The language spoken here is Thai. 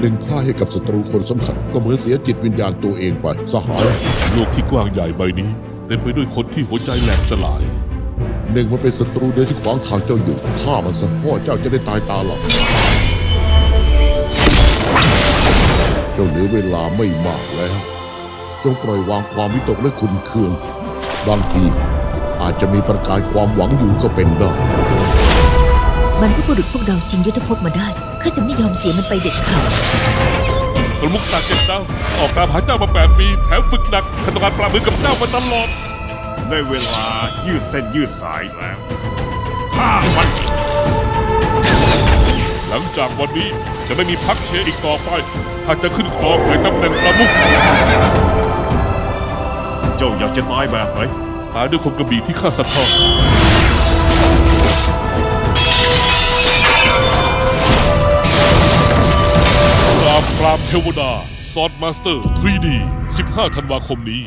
หนึ่งพ่ายให้กับศัตรูคนสำคัญ ก็เหมือนเสียจิตวิญญาณตัวเองไป สหาย โลกที่กว้างใหญ่ใบนี้ เต็มไปด้วยคนที่หัวใจแหลกสลาย หนึ่งมันเป็นศัตรูเดินที่ขวางทางเจ้าอยู่ฆ่ามันซะพ่อเจ้าจะได้ตายตาหลับเจ้าเหลือเวลาไม่มากแล้ว จงปล่อยวางความวิตกและขุนเคือง บางทีอาจจะมีประกายความหวังอยู่ก็เป็นได้ บรรพบุรุษพวกเราชิงยุทธภพมาได้ ข้าจะไม่ยอมเสียมันไปเด็ดขาดประมุขตากเก็บเจ้า ออกตามหาเจ้ามาแปดปี แถมฝึกหนักข้าต้องการปราบมือกับเจ้ามาตลอด ได้เวลายืดเส้นยืดสายแล้วฆ่ามัน หลังจากวันนี้จะไม่มีพักเชอีกต่อไปถ้าจะขึ้นครองในตำแหน่งประมุขเจ้าอยากจะตายแบบไหนตายด้วยคมกระบี่ที่ข้าสะท้อน ราบปรามเทวดาซอดมาสเตอร์ 3D 15 ธันวาคมนี้